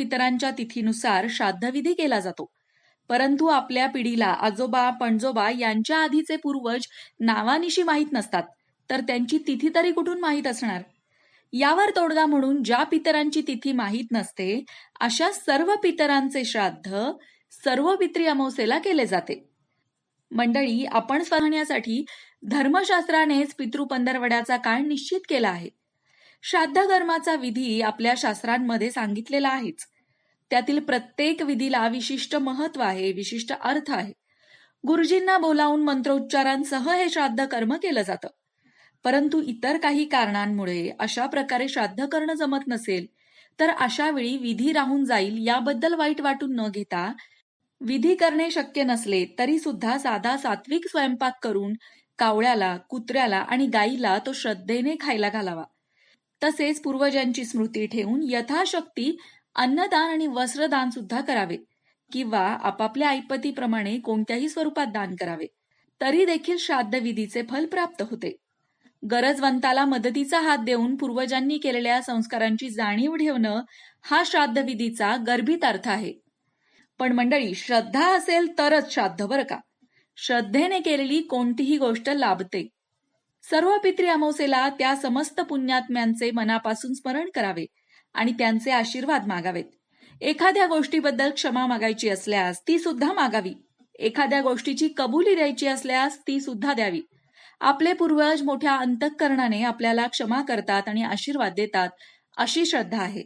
पितरांच्या तिथीनुसार श्राद्धविधी केला जातो. परंतु आपल्या पिढीला आजोबा पणजोबा यांच्या आधीचे पूर्वज नावानिशी माहीत नसतात तर त्यांची तिथी तरी कुठून माहीत असणार? यावर तोडगा म्हणून ज्या पितरांची तिथी माहीत नसते अशा सर्व पितरांचे श्राद्ध सर्व पितृ अमावसेला केले जाते. मंडळी आपण पाहण्यासाठी धर्मशास्त्रानेच पितृ पंधरवड्याचा काळ निश्चित केला आहे. श्राद्ध कर्माचा विधी आपल्या शास्त्रांमध्ये सांगितलेला आहेच. त्यातील प्रत्येक विधीला विशिष्ट महत्त्व आहे विशिष्ट अर्थ आहे. गुरुजींना बोलावून मंत्रोच्चारांसह हे श्राद्ध कर्म केलं जातं. परंतु इतर काही कारणांमुळे अशा प्रकारे श्राद्ध करणं जमत नसेल तर अशा वेळी विधी राहून जाईल याबद्दल वाईट वाटून न घेता विधी करणे शक्य नसले तरी सुद्धा साधा सात्विक स्वयंपाक करून कावळ्याला कुत्र्याला आणि गाईला तो श्रद्धेने खायला घालावा. तसेच पूर्वजांची स्मृती ठेवून यथाशक्ती अन्नदान आणि वस्त्रदान सुद्धा करावे किंवा आपापल्या ऐपतीप्रमाणे कोणत्याही स्वरूपात दान करावे. तरी देखील श्राद्धविधीचे फल प्राप्त होते. गरजवंताला मदतीचा हात देऊन पूर्वजांनी केलेल्या संस्कारांची जाणीव ठेवणं हा श्राद्धविधीचा गर्भित अर्थ आहे. पण मंडळी श्रद्धा असेल तरच श्राद्ध बरं का? श्रद्धेने केलेली कोणतीही गोष्ट लाभते. सर्व पित्री अमावसेला त्या समस्त पुण्यात्म्यांचे मनापासून स्मरण करावे. आणि त्यांचे आशीर्वाद मागावेत. एखाद्या गोष्टीबद्दल क्षमा मागायची असल्यास ती सुद्धा मागावी. एखाद्या गोष्टीची कबुली द्यायची असल्यास ती सुद्धा द्यावी. आपले पूर्वज मोठ्या अंतःकरणाने आपल्याला क्षमा करतात आणि आशीर्वाद देतात अशी श्रद्धा आहे.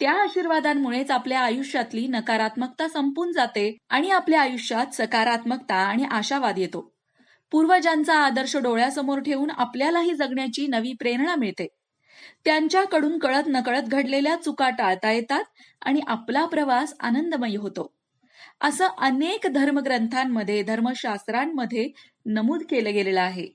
त्या आशीर्वादांमुळेच आपल्या आयुष्यातली नकारात्मकता संपून जाते आणि आपल्या आयुष्यात सकारात्मकता आणि आशावाद येतो. पूर्वजांचा आदर्श डोळ्यासमोर ठेवून आपल्यालाही जगण्याची नवी प्रेरणा मिळते. त्यांच्याकडून कळत नकळत घडलेल्या चुका टाळता येतात आणि आपला प्रवास आनंदमयी होतो. असं अनेक धर्मग्रंथांमध्ये धर्मशास्त्रांमध्ये नमूद केलं गेलेलं आहे.